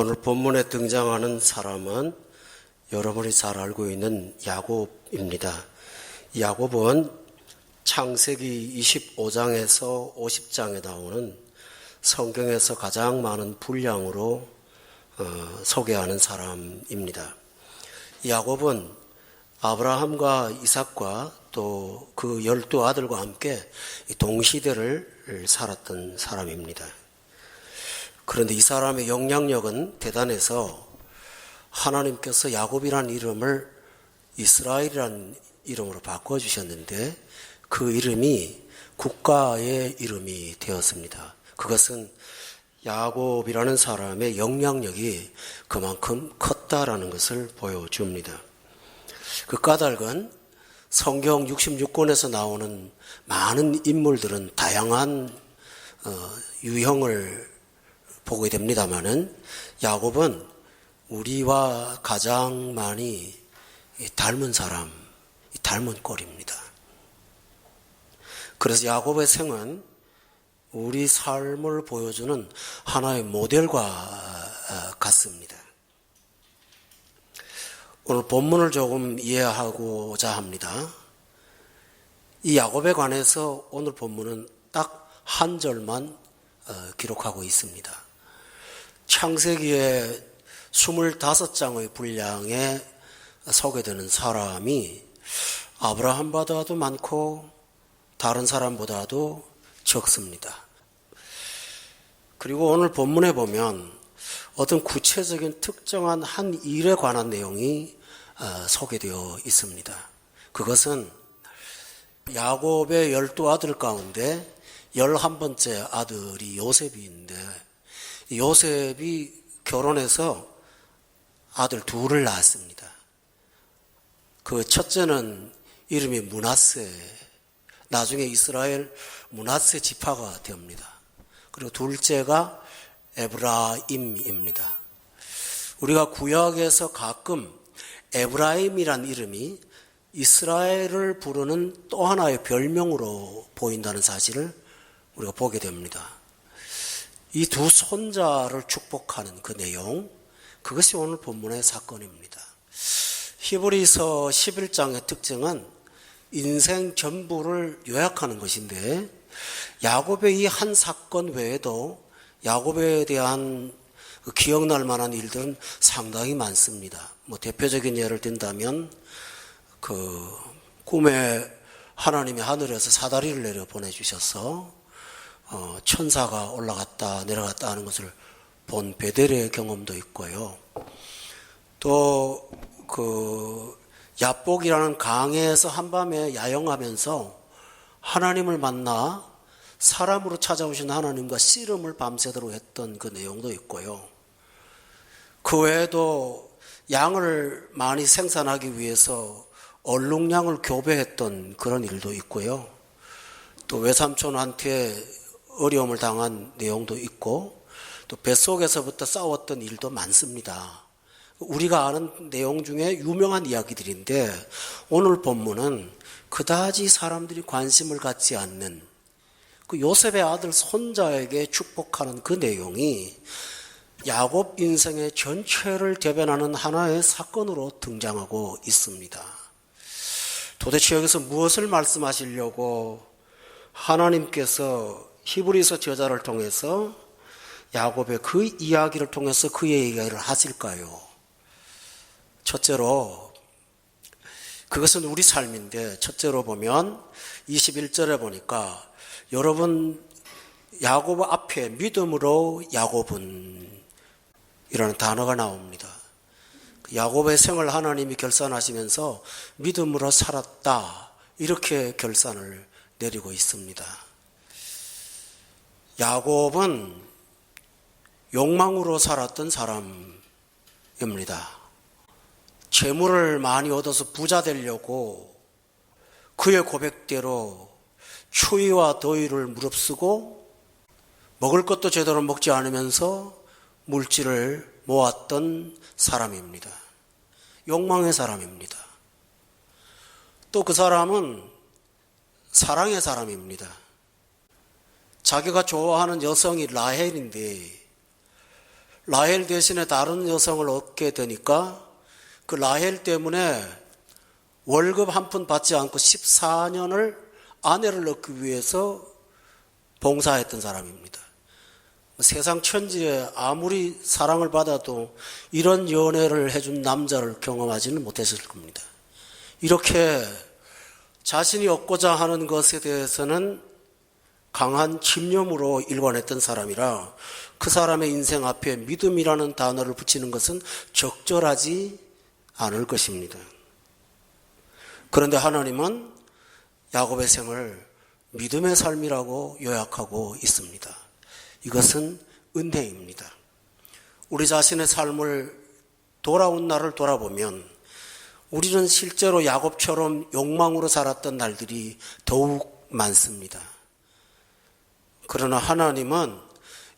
오늘 본문에 등장하는 사람은 여러분이 잘 알고 있는 야곱입니다. 야곱은 창세기 25장에서 50장에 나오는 성경에서 가장 많은 분량으로 어, 소개하는 사람입니다. 야곱은 아브라함과 이삭과 또 그 열두 아들과 함께 동시대를 살았던 사람입니다. 그런데 이 사람의 영향력은 대단해서 하나님께서 야곱이라는 이름을 이스라엘이라는 이름으로 바꿔주셨는데 그 이름이 국가의 이름이 되었습니다. 그것은 야곱이라는 사람의 영향력이 그만큼 컸다라는 것을 보여줍니다. 그 까닭은 성경 66권에서 나오는 많은 인물들은 다양한 어, 유형을 보게 됩니다만은 야곱은 우리와 가장 많이 닮은 사람, 닮은 꼴입니다. 그래서 야곱의 생은 우리 삶을 보여주는 하나의 모델과 같습니다. 오늘 본문을 조금 이해하고자 합니다. 이 야곱에 관해서 오늘 본문은 딱 한 절만 기록하고 있습니다. 창세기에 25장의 분량에 소개되는 사람이 아브라함보다도 많고 다른 사람보다도 적습니다. 그리고 오늘 본문에 보면 어떤 구체적인 특정한 한 일에 관한 내용이 소개되어 있습니다. 그것은 야곱의 열두 아들 가운데 열한 번째 아들이 요셉인데 요셉이 결혼해서 아들 둘을 낳았습니다. 그 첫째는 이름이 문하세, 나중에 이스라엘 문하세 지파가 됩니다. 그리고 둘째가 에브라임입니다. 우리가 구약에서 가끔 에브라임이란 이름이 이스라엘을 부르는 또 하나의 별명으로 보인다는 사실을 우리가 보게 됩니다. 이 두 손자를 축복하는 그 내용, 그것이 오늘 본문의 사건입니다. 히브리서 11장의 특징은 인생 전부를 요약하는 것인데, 야곱의 이 한 사건 외에도 야곱에 대한 그 기억날 만한 일들은 상당히 많습니다. 뭐 대표적인 예를 든다면 그 꿈에 하나님이 하늘에서 사다리를 내려 보내주셔서 어, 천사가 올라갔다 내려갔다 하는 것을 본 베델의 경험도 있고요. 또 그 야복이라는 강에서 한밤에 야영하면서 하나님을 만나 사람으로 찾아오신 하나님과 씨름을 밤새도록 했던 그 내용도 있고요. 그 외에도 양을 많이 생산하기 위해서 얼룩량을 교배했던 그런 일도 있고요. 또 외삼촌한테 어려움을 당한 내용도 있고 또 뱃속에서부터 싸웠던 일도 많습니다. 우리가 아는 내용 중에 유명한 이야기들인데 오늘 본문은 그다지 사람들이 관심을 갖지 않는 그 요셉의 아들 손자에게 축복하는 그 내용이 야곱 인생의 전체를 대변하는 하나의 사건으로 등장하고 있습니다. 도대체 여기서 무엇을 말씀하시려고 하나님께서 히브리서 저자를 통해서 야곱의 그 이야기를 통해서 그의 얘기를 하실까요? 첫째로 그것은 우리 삶인데 첫째로 보면 21절에 보니까 여러분 야곱 앞에 믿음으로 야곱은 이라는 단어가 나옵니다. 야곱의 생을 하나님이 결산하시면서 믿음으로 살았다 이렇게 결산을 내리고 있습니다. 야곱은 욕망으로 살았던 사람입니다. 재물을 많이 얻어서 부자 되려고 그의 고백대로 추위와 더위를 무릅쓰고 먹을 것도 제대로 먹지 않으면서 물질을 모았던 사람입니다. 욕망의 사람입니다. 또 그 사람은 사랑의 사람입니다. 자기가 좋아하는 여성이 라헬인데 라헬 대신에 다른 여성을 얻게 되니까 그 라헬 때문에 월급 한 푼 받지 않고 14년을 아내를 얻기 위해서 봉사했던 사람입니다. 세상 천지에 아무리 사랑을 받아도 이런 연애를 해준 남자를 경험하지는 못했을 겁니다. 이렇게 자신이 얻고자 하는 것에 대해서는 강한 집념으로 일관했던 사람이라 그 사람의 인생 앞에 믿음이라는 단어를 붙이는 것은 적절하지 않을 것입니다. 그런데 하나님은 야곱의 생을 믿음의 삶이라고 요약하고 있습니다. 이것은 은혜입니다. 우리 자신의 삶을 돌아온 날을 돌아보면 우리는 실제로 야곱처럼 욕망으로 살았던 날들이 더욱 많습니다. 그러나 하나님은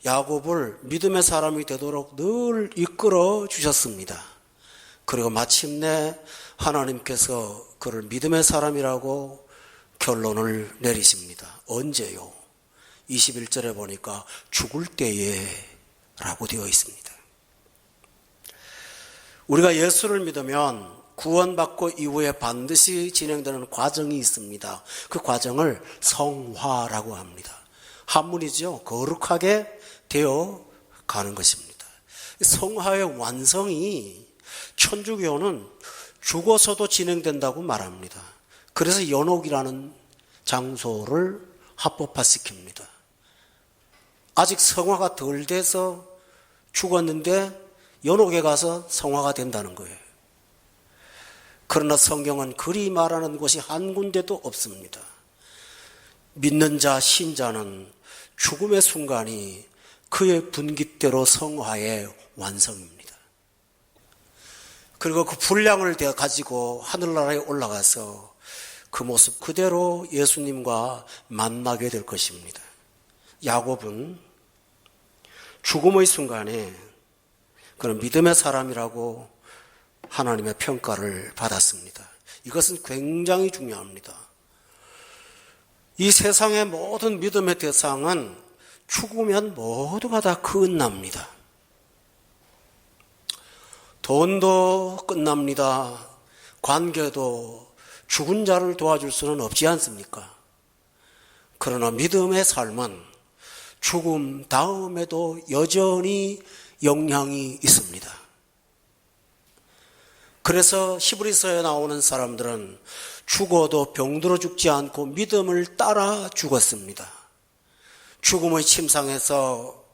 야곱을 믿음의 사람이 되도록 늘 이끌어 주셨습니다. 그리고 마침내 하나님께서 그를 믿음의 사람이라고 결론을 내리십니다. 언제요? 21절에 보니까 죽을 때에 라고 되어 있습니다. 우리가 예수를 믿으면 구원받고 이후에 반드시 진행되는 과정이 있습니다. 그 과정을 성화라고 합니다. 한문이죠. 거룩하게 되어 가는 것입니다. 성화의 완성이 천주교는 죽어서도 진행된다고 말합니다. 그래서 연옥이라는 장소를 합법화시킵니다. 아직 성화가 덜 돼서 죽었는데 연옥에 가서 성화가 된다는 거예요. 그러나 성경은 그리 말하는 곳이 한 군데도 없습니다. 믿는 자, 신자는 죽음의 순간이 그의 분깃대로 성화의 완성입니다. 그리고 그 분량을 가지고 하늘나라에 올라가서 그 모습 그대로 예수님과 만나게 될 것입니다. 야곱은 죽음의 순간에 그런 믿음의 사람이라고 하나님의 평가를 받았습니다. 이것은 굉장히 중요합니다. 이 세상의 모든 믿음의 대상은 죽으면 모두가 다 끝납니다. 돈도 끝납니다. 관계도 죽은 자를 도와줄 수는 없지 않습니까? 그러나 믿음의 삶은 죽음 다음에도 여전히 영향이 있습니다. 그래서 히브리서에 나오는 사람들은 죽어도 병들어 죽지 않고 믿음을 따라 죽었습니다. 죽음의 침상에서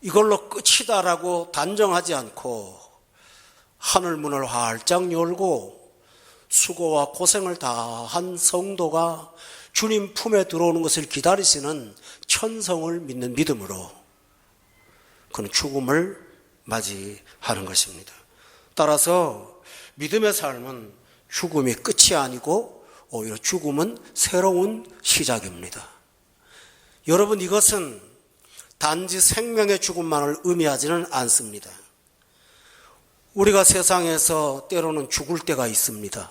이걸로 끝이다라고 단정하지 않고 하늘 문을 활짝 열고 수고와 고생을 다한 성도가 주님 품에 들어오는 것을 기다리시는 천성을 믿는 믿음으로 그는 죽음을 맞이하는 것입니다. 따라서 믿음의 삶은 죽음이 끝이 아니고 오히려 죽음은 새로운 시작입니다. 여러분 이것은 단지 생명의 죽음만을 의미하지는 않습니다. 우리가 세상에서 때로는 죽을 때가 있습니다.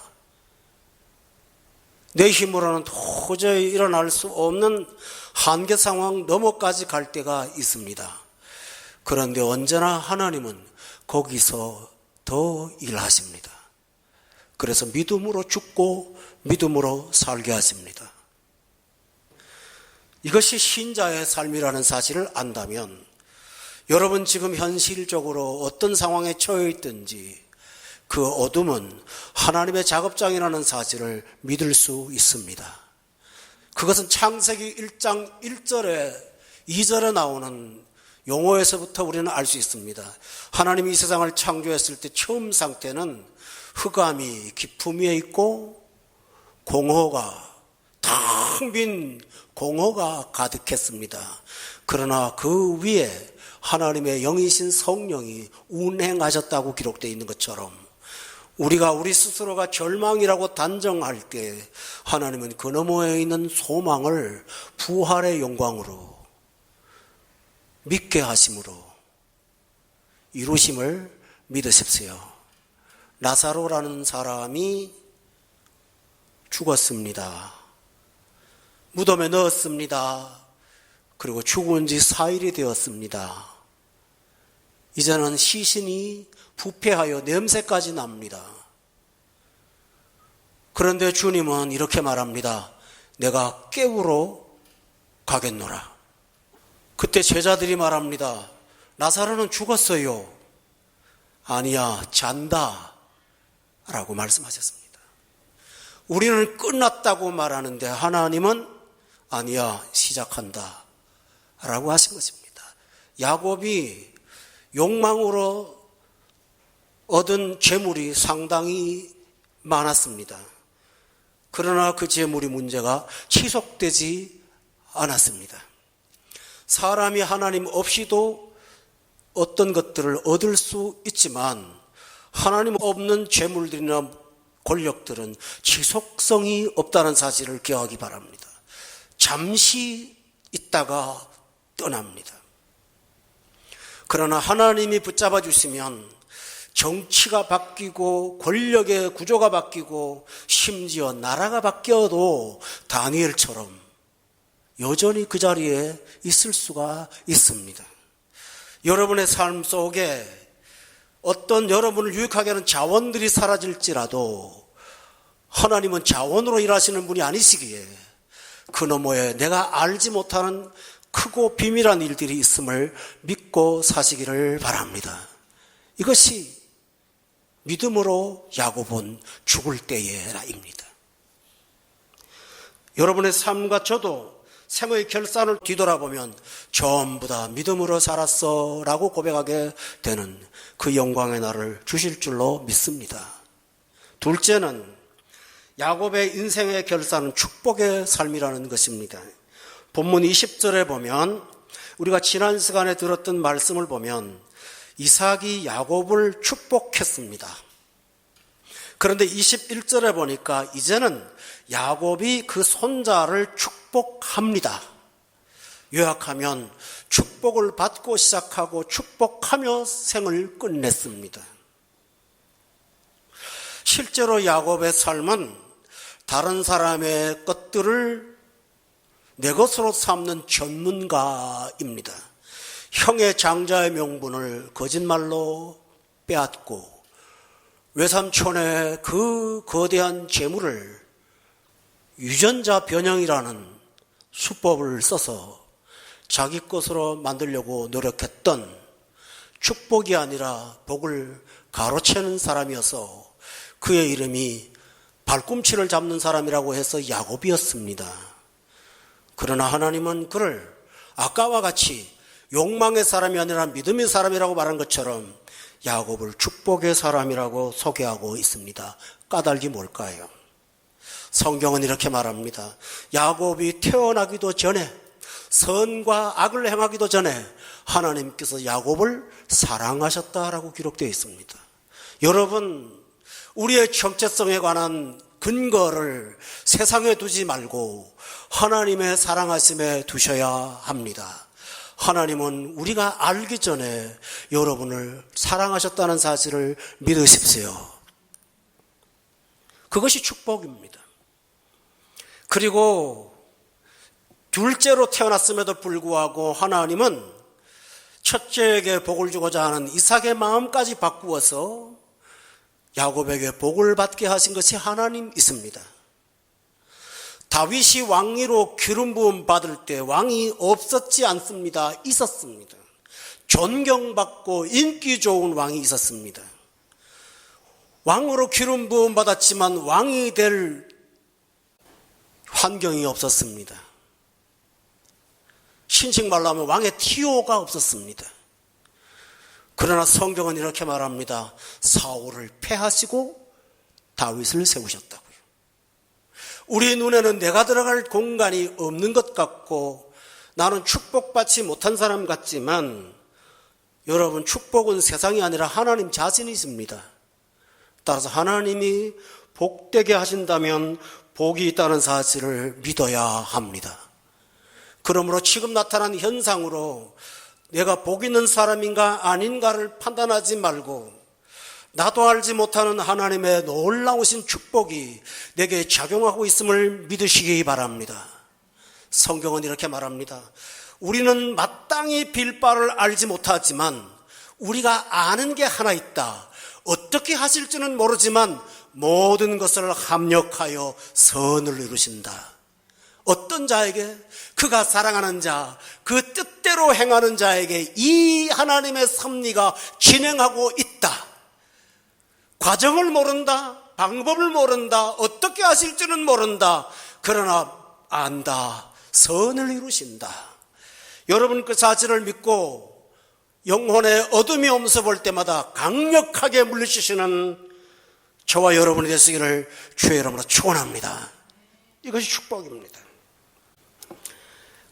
내 힘으로는 도저히 일어날 수 없는 한계 상황 넘어까지 갈 때가 있습니다. 그런데 언제나 하나님은 거기서 더 일하십니다. 그래서 믿음으로 죽고 믿음으로 살게 하십니다. 이것이 신자의 삶이라는 사실을 안다면 여러분 지금 현실적으로 어떤 상황에 처해 있든지 그 어둠은 하나님의 작업장이라는 사실을 믿을 수 있습니다. 그것은 창세기 1장 1절에 2절에 나오는 용어에서부터 우리는 알 수 있습니다. 하나님이 이 세상을 창조했을 때 처음 상태는 흑암이 깊음 위에 있고 공허가 텅 빈 공허가 가득했습니다. 그러나 그 위에 하나님의 영이신 성령이 운행하셨다고 기록되어 있는 것처럼 우리가 우리 스스로가 절망이라고 단정할 때 하나님은 그 너머에 있는 소망을 부활의 영광으로 믿게 하심으로 이루심을 믿으십시오. 나사로라는 사람이 죽었습니다. 무덤에 넣었습니다. 그리고 죽은 지 4일이 되었습니다. 이제는 시신이 부패하여 냄새까지 납니다. 그런데 주님은 이렇게 말합니다. 내가 깨우러 가겠노라. 그때 제자들이 말합니다. 나사로는 죽었어요. 아니야, 잔다. 라고 말씀하셨습니다. 우리는 끝났다고 말하는데 하나님은 아니야, 시작한다. 라고 하신 것입니다. 야곱이 욕망으로 얻은 재물이 상당히 많았습니다. 그러나 그 재물이 문제가 지속되지 않았습니다. 사람이 하나님 없이도 어떤 것들을 얻을 수 있지만 하나님 없는 재물들이나 권력들은 지속성이 없다는 사실을 기억하기 바랍니다. 잠시 있다가 떠납니다. 그러나 하나님이 붙잡아 주시면 정치가 바뀌고 권력의 구조가 바뀌고 심지어 나라가 바뀌어도 다니엘처럼 여전히 그 자리에 있을 수가 있습니다. 여러분의 삶 속에 어떤 여러분을 유익하게 하는 자원들이 사라질지라도 하나님은 자원으로 일하시는 분이 아니시기에 그 너머에 내가 알지 못하는 크고 비밀한 일들이 있음을 믿고 사시기를 바랍니다. 이것이 믿음으로 야곱은 죽을 때에라입니다. 여러분의 삶과 저도 생의 결산을 뒤돌아보면 전부 다 믿음으로 살았어 라고 고백하게 되는 그 영광의 날을 주실 줄로 믿습니다. 둘째는 야곱의 인생의 결산은 축복의 삶이라는 것입니다. 본문 20절에 보면 우리가 지난 시간에 들었던 말씀을 보면 이삭이 야곱을 축복했습니다. 그런데 21절에 보니까 이제는 야곱이 그 손자를 축복합니다. 요약하면 축복을 받고 시작하고 축복하며 생을 끝냈습니다. 실제로 야곱의 삶은 다른 사람의 것들을 내 것으로 삼는 전문가입니다. 형의 장자의 명분을 거짓말로 빼앗고 외삼촌의 그 거대한 재물을 유전자 변형이라는 수법을 써서 자기 것으로 만들려고 노력했던 축복이 아니라 복을 가로채는 사람이어서 그의 이름이 발꿈치를 잡는 사람이라고 해서 야곱이었습니다. 그러나 하나님은 그를 아까와 같이 욕망의 사람이 아니라 믿음의 사람이라고 말한 것처럼 야곱을 축복의 사람이라고 소개하고 있습니다. 까닭이 뭘까요? 성경은 이렇게 말합니다. 야곱이 태어나기도 전에 선과 악을 행하기도 전에 하나님께서 야곱을 사랑하셨다라고 기록되어 있습니다. 여러분, 우리의 정체성에 관한 근거를 세상에 두지 말고 하나님의 사랑하심에 두셔야 합니다. 하나님은 우리가 알기 전에 여러분을 사랑하셨다는 사실을 믿으십시오. 그것이 축복입니다. 그리고 둘째로 태어났음에도 불구하고 하나님은 첫째에게 복을 주고자 하는 이삭의 마음까지 바꾸어서 야곱에게 복을 받게 하신 것이 하나님 있습니다. 다윗이 왕위로 기름 부음 받을 때 왕이 없었지 않습니다. 있었습니다. 존경받고 인기 좋은 왕이 있었습니다. 왕으로 기름 부음 받았지만 왕이 될 환경이 없었습니다. 신식 말로 하면 왕의 티오가 없었습니다. 그러나 성경은 이렇게 말합니다. 사울을 패하시고 다윗을 세우셨다고요. 우리 눈에는 내가 들어갈 공간이 없는 것 같고 나는 축복받지 못한 사람 같지만 여러분 축복은 세상이 아니라 하나님 자신이십니다. 따라서 하나님이 복되게 하신다면 복이 있다는 사실을 믿어야 합니다. 그러므로 지금 나타난 현상으로 내가 복 있는 사람인가 아닌가를 판단하지 말고 나도 알지 못하는 하나님의 놀라우신 축복이 내게 작용하고 있음을 믿으시기 바랍니다. 성경은 이렇게 말합니다. 우리는 마땅히 빌 바를 알지 못하지만 우리가 아는 게 하나 있다. 어떻게 하실지는 모르지만 모든 것을 합력하여 선을 이루신다. 어떤 자에게 그가 사랑하는 자, 그 뜻대로 행하는 자에게 이 하나님의 섭리가 진행하고 있다. 과정을 모른다. 방법을 모른다. 어떻게 하실지는 모른다. 그러나 안다. 선을 이루신다. 여러분 그 사실을 믿고 영혼의 어둠이 볼 때마다 강력하게 물리치시는 저와 여러분이 되시기를 주의 이름으로 축원합니다. 이것이 축복입니다.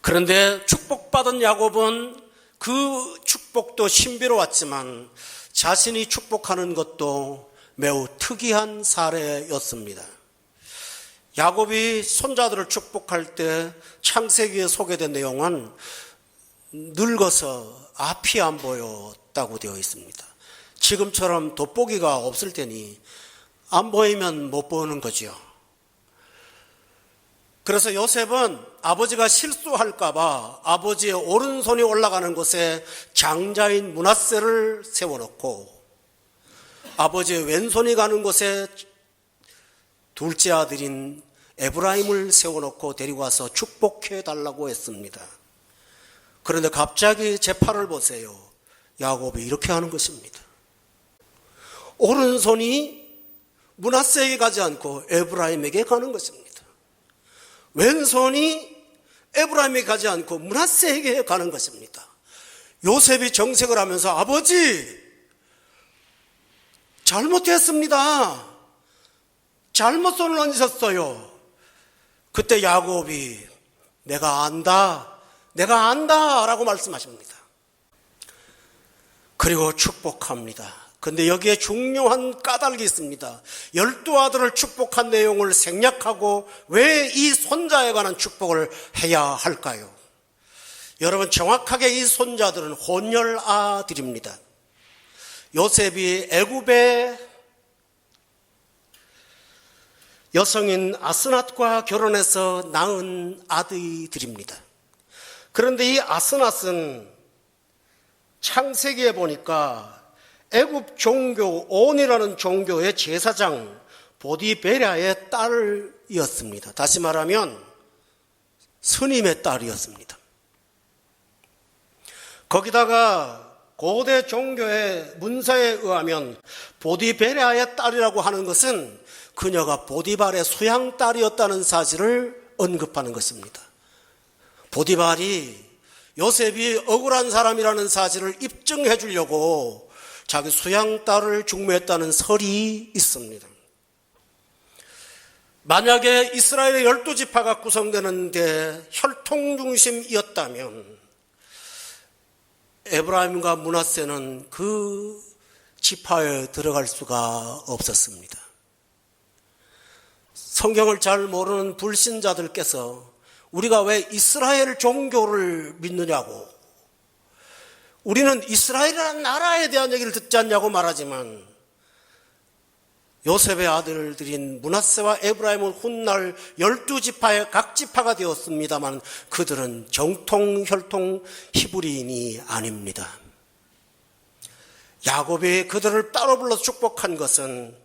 그런데 축복받은 야곱은 그 축복도 신비로웠지만 자신이 축복하는 것도 매우 특이한 사례였습니다. 야곱이 손자들을 축복할 때 창세기에 소개된 내용은 늙어서 앞이 안 보였다고 되어 있습니다. 지금처럼 돋보기가 없을 테니 안 보이면 못 보는 거지요. 그래서 요셉은 아버지가 실수할까봐 아버지의 오른손이 올라가는 곳에 장자인 문하세를 세워놓고 아버지의 왼손이 가는 곳에 둘째 아들인 에브라임을 세워놓고 데리고 와서 축복해 달라고 했습니다. 그런데 갑자기 제 팔을 보세요. 야곱이 이렇게 하는 것입니다. 오른손이 문하세에게 가지 않고 에브라임에게 가는 것입니다. 왼손이 에브라임에게 가지 않고 문하세에게 가는 것입니다. 요셉이 정색을 하면서 아버지 잘못했습니다. 잘못 손을 얹으셨어요. 그때 야곱이 내가 안다. 내가 안다. 라고 말씀하십니다. 그리고 축복합니다. 근데 여기에 중요한 까닭이 있습니다. 열두 아들을 축복한 내용을 생략하고 왜 이 손자에 관한 축복을 해야 할까요? 여러분 정확하게 이 손자들은 혼혈 아들입니다. 요셉이 애굽의 여성인 아스낫과 결혼해서 낳은 아들들입니다. 그런데 이 아스낫은 창세기에 보니까 애굽 종교 온이라는 종교의 제사장 보디베랴의 딸이었습니다. 다시 말하면 스님의 딸이었습니다. 거기다가 고대 종교의 문서에 의하면 보디베랴의 딸이라고 하는 것은 그녀가 보디발의 수양 딸이었다는 사실을 언급하는 것입니다. 보디발이 요셉이 억울한 사람이라는 사실을 입증해 주려고 자기 수양 딸을 중매했다는 설이 있습니다. 만약에 이스라엘의 열두 지파가 구성되는데 혈통 중심이었다면 에브라임과 문하세는 그 지파에 들어갈 수가 없었습니다. 성경을 잘 모르는 불신자들께서 우리가 왜 이스라엘 종교를 믿느냐고 우리는 이스라엘이라는 나라에 대한 얘기를 듣지 않냐고 말하지만 요셉의 아들들인 문하세와 에브라임은 훗날 열두 지파의 각 지파가 되었습니다만 그들은 정통 혈통 히브리인이 아닙니다. 야곱이 그들을 따로 불러 축복한 것은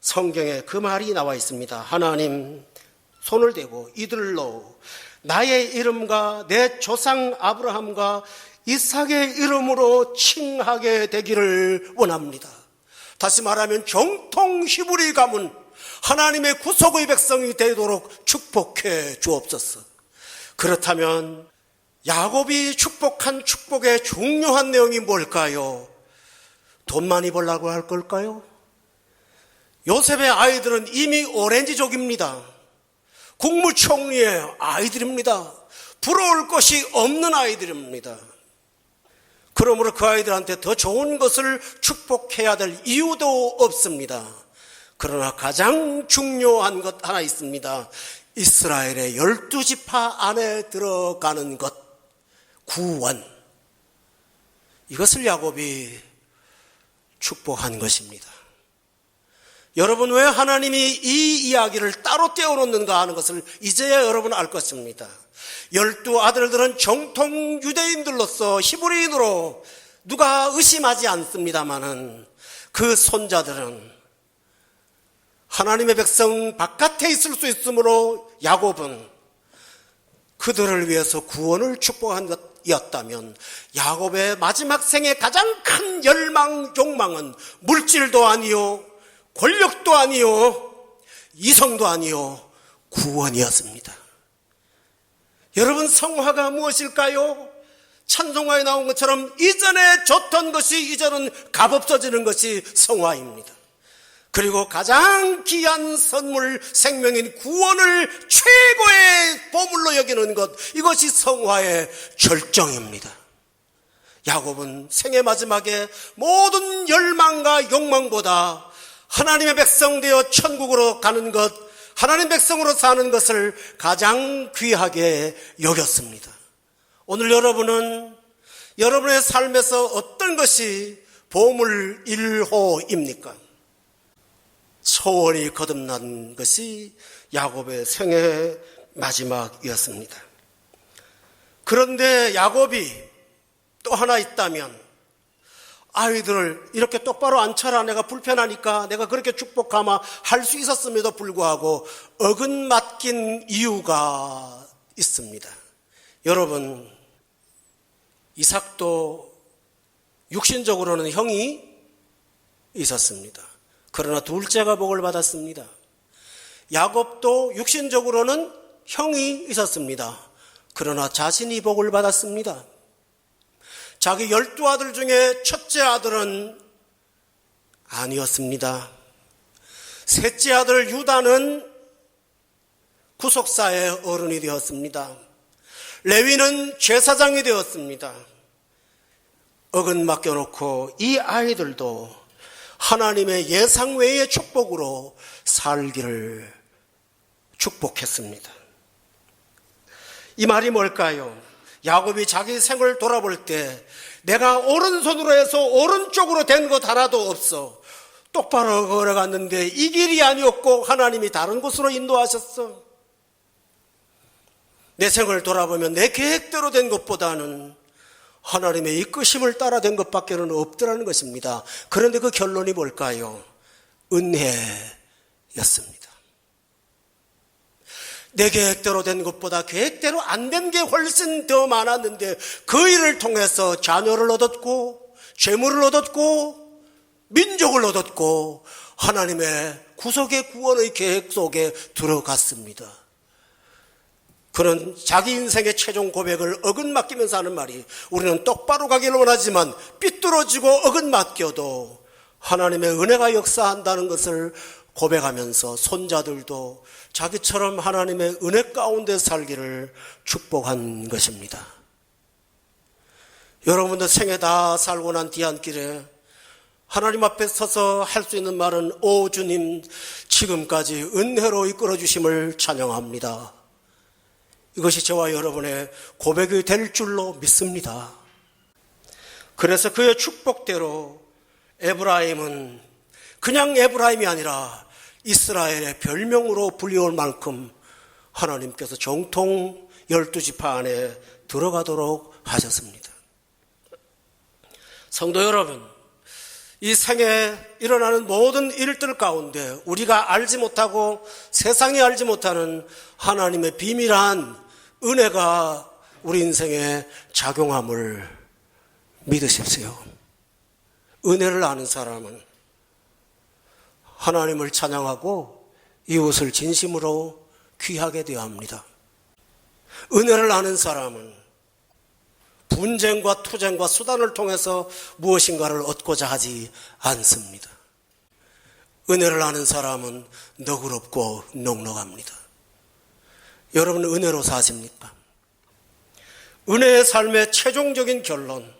성경에 그 말이 나와 있습니다. 하나님 손을 대고 이들로 나의 이름과 내 조상 아브라함과 이삭의 이름으로 칭하게 되기를 원합니다. 다시 말하면 정통 히브리 가문 하나님의 구속의 백성이 되도록 축복해 주옵소서. 그렇다면 야곱이 축복한 축복의 중요한 내용이 뭘까요? 돈 많이 벌라고 할 걸까요? 요셉의 아이들은 이미 오렌지족입니다. 국무총리의 아이들입니다. 부러울 것이 없는 아이들입니다. 그러므로 그 아이들한테 더 좋은 것을 축복해야 될 이유도 없습니다. 그러나 가장 중요한 것 하나 있습니다. 이스라엘의 열두 지파 안에 들어가는 것, 구원. 이것을 야곱이 축복한 것입니다. 여러분 왜 하나님이 이 이야기를 따로 떼어놓는가 하는 것을 이제야 여러분 알 것입니다. 열두 아들들은 정통 유대인들로서 히브리인으로 누가 의심하지 않습니다마는 그 손자들은 하나님의 백성 바깥에 있을 수 있으므로 야곱은 그들을 위해서 구원을 축복한 것이었다면 야곱의 마지막 생의 가장 큰 열망, 욕망은 물질도 아니요, 권력도 아니요, 이성도 아니요, 구원이었습니다. 여러분 성화가 무엇일까요? 찬송화에 나온 것처럼 이전에 줬던 것이 이제는 값없어지는 것이 성화입니다. 그리고 가장 귀한 선물 생명인 구원을 최고의 보물로 여기는 것 이것이 성화의 절정입니다. 야곱은 생의 마지막에 모든 열망과 욕망보다 하나님의 백성 되어 천국으로 가는 것, 하나님 백성으로 사는 것을 가장 귀하게 여겼습니다. 오늘 여러분은 여러분의 삶에서 어떤 것이 보물 1호입니까? 소원이 거듭난 것이 야곱의 생의 마지막이었습니다. 그런데 야곱이 또 하나 있다면 아이들을 이렇게 똑바로 앉혀라 내가 불편하니까 내가 그렇게 축복하마 할 수 있었음에도 불구하고 어근 맡긴 이유가 있습니다. 여러분 이삭도 육신적으로는 형이 있었습니다. 그러나 둘째가 복을 받았습니다. 야곱도 육신적으로는 형이 있었습니다. 그러나 자신이 복을 받았습니다. 자기 열두 아들 중에 첫째 아들은 아니었습니다. 셋째 아들 유다는 구속사의 어른이 되었습니다. 레위는 제사장이 되었습니다. 어근 맡겨놓고 이 아이들도 하나님의 예상 외의 축복으로 살기를 축복했습니다. 이 말이 뭘까요? 야곱이 자기 생을 돌아볼 때 내가 오른손으로 해서 오른쪽으로 된 것 하나도 없어. 똑바로 걸어갔는데 이 길이 아니었고 하나님이 다른 곳으로 인도하셨어. 내 생을 돌아보면 내 계획대로 된 것보다는 하나님의 이끄심을 따라 된 것밖에는 없더라는 것입니다. 그런데 그 결론이 뭘까요? 은혜였습니다. 내 계획대로 된 것보다 계획대로 안 된 게 훨씬 더 많았는데 그 일을 통해서 자녀를 얻었고 재물을 얻었고 민족을 얻었고 하나님의 구속의 구원의 계획 속에 들어갔습니다. 그런 자기 인생의 최종 고백을 어긋 맡기면서 하는 말이 우리는 똑바로 가기를 원하지만 삐뚤어지고 어긋 맡겨도 하나님의 은혜가 역사한다는 것을 고백하면서 손자들도 자기처럼 하나님의 은혜 가운데 살기를 축복한 것입니다. 여러분들 생애 다 살고 난 뒤안길에 하나님 앞에 서서 할 수 있는 말은 오 주님 지금까지 은혜로 이끌어 주심을 찬양합니다. 이것이 저와 여러분의 고백이 될 줄로 믿습니다. 그래서 그의 축복대로 에브라임은 그냥 에브라임이 아니라 이스라엘의 별명으로 불리울 만큼 하나님께서 정통 열두 지파 안에 들어가도록 하셨습니다. 성도 여러분, 이 생에 일어나는 모든 일들 가운데 우리가 알지 못하고 세상이 알지 못하는 하나님의 비밀한 은혜가 우리 인생에 작용함을 믿으십시오. 은혜를 아는 사람은 하나님을 찬양하고 이웃을 진심으로 귀하게 되어야 합니다. 은혜를 아는 사람은 분쟁과 투쟁과 수단을 통해서 무엇인가를 얻고자 하지 않습니다. 은혜를 아는 사람은 너그럽고 넉넉합니다. 여러분은 은혜로 사십니까? 은혜의 삶의 최종적인 결론,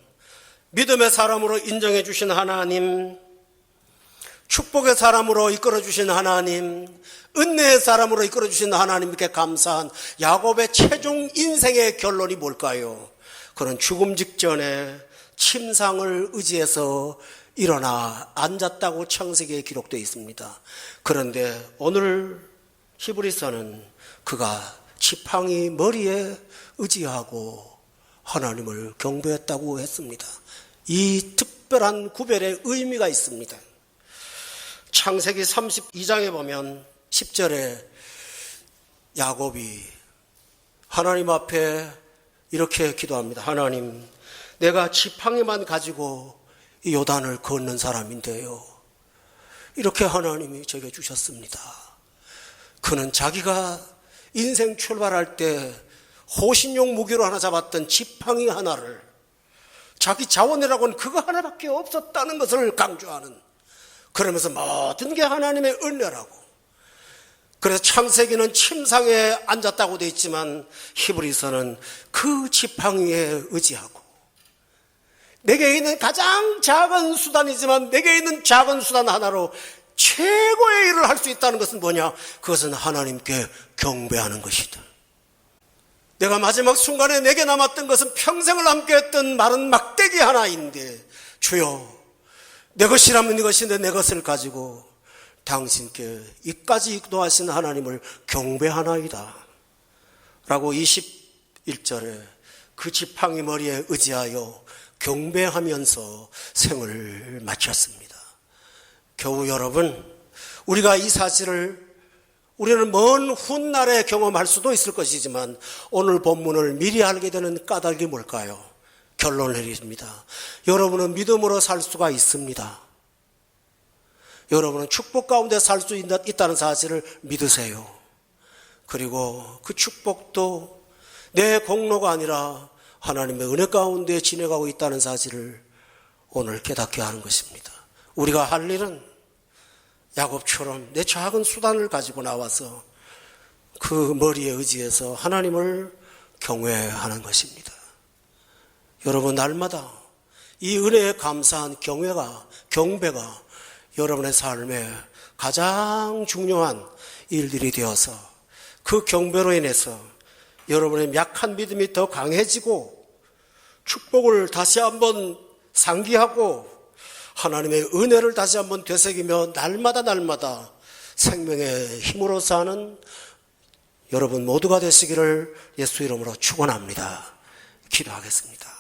믿음의 사람으로 인정해 주신 하나님, 축복의 사람으로 이끌어 주신 하나님, 은혜의 사람으로 이끌어 주신 하나님께 감사한 야곱의 최종 인생의 결론이 뭘까요? 그는 죽음 직전에 침상을 의지해서 일어나 앉았다고 청세기에 기록되어 있습니다. 그런데 오늘 히브리서는 그가 지팡이 머리에 의지하고 하나님을 경배했다고 했습니다. 이 특별한 구별의 의미가 있습니다. 창세기 32장에 보면 10절에 야곱이 하나님 앞에 이렇게 기도합니다. 하나님, 내가 지팡이만 가지고 이 요단을 걷는 사람인데요. 이렇게 하나님이 제게 주셨습니다. 그는 자기가 인생 출발할 때 호신용 무기로 하나 잡았던 지팡이 하나를 자기 자원이라고는 그거 하나밖에 없었다는 것을 강조하는 그러면서 모든 게 하나님의 은혜라고 그래서 창세기는 침상에 앉았다고 되어 있지만 히브리서는 그 지팡이에 의지하고 내게 있는 가장 작은 수단이지만 내게 있는 작은 수단 하나로 최고의 일을 할 수 있다는 것은 뭐냐? 그것은 하나님께 경배하는 것이다. 내가 마지막 순간에 내게 남았던 것은 평생을 함께 했던 마른 막대기 하나인데 주여 내 것이라면 네 것인데 내 것을 가지고 당신께 이까지 기도하신 하나님을 경배하나이다. 라고 21절에 그 지팡이 머리에 의지하여 경배하면서 생을 마쳤습니다. 겨우 여러분, 우리가 이 사실을 우리는 먼 훗날에 경험할 수도 있을 것이지만 오늘 본문을 미리 알게 되는 까닭이 뭘까요? 결론을 내립니다. 여러분은 믿음으로 살 수가 있습니다. 여러분은 축복 가운데 살 수 있다는 사실을 믿으세요. 그리고 그 축복도 내 공로가 아니라 하나님의 은혜 가운데 지내가고 있다는 사실을 오늘 깨닫게 하는 것입니다. 우리가 할 일은 야곱처럼 내 작은 수단을 가지고 나와서 그 머리에 의지해서 하나님을 경외하는 것입니다. 여러분 날마다 이 은혜에 감사한 경외가 경배가 여러분의 삶에 가장 중요한 일들이 되어서 그 경배로 인해서 여러분의 약한 믿음이 더 강해지고 축복을 다시 한번 상기하고 하나님의 은혜를 다시 한번 되새기며 날마다 날마다 생명의 힘으로 사는 여러분 모두가 되시기를 예수 이름으로 축원합니다. 기도하겠습니다.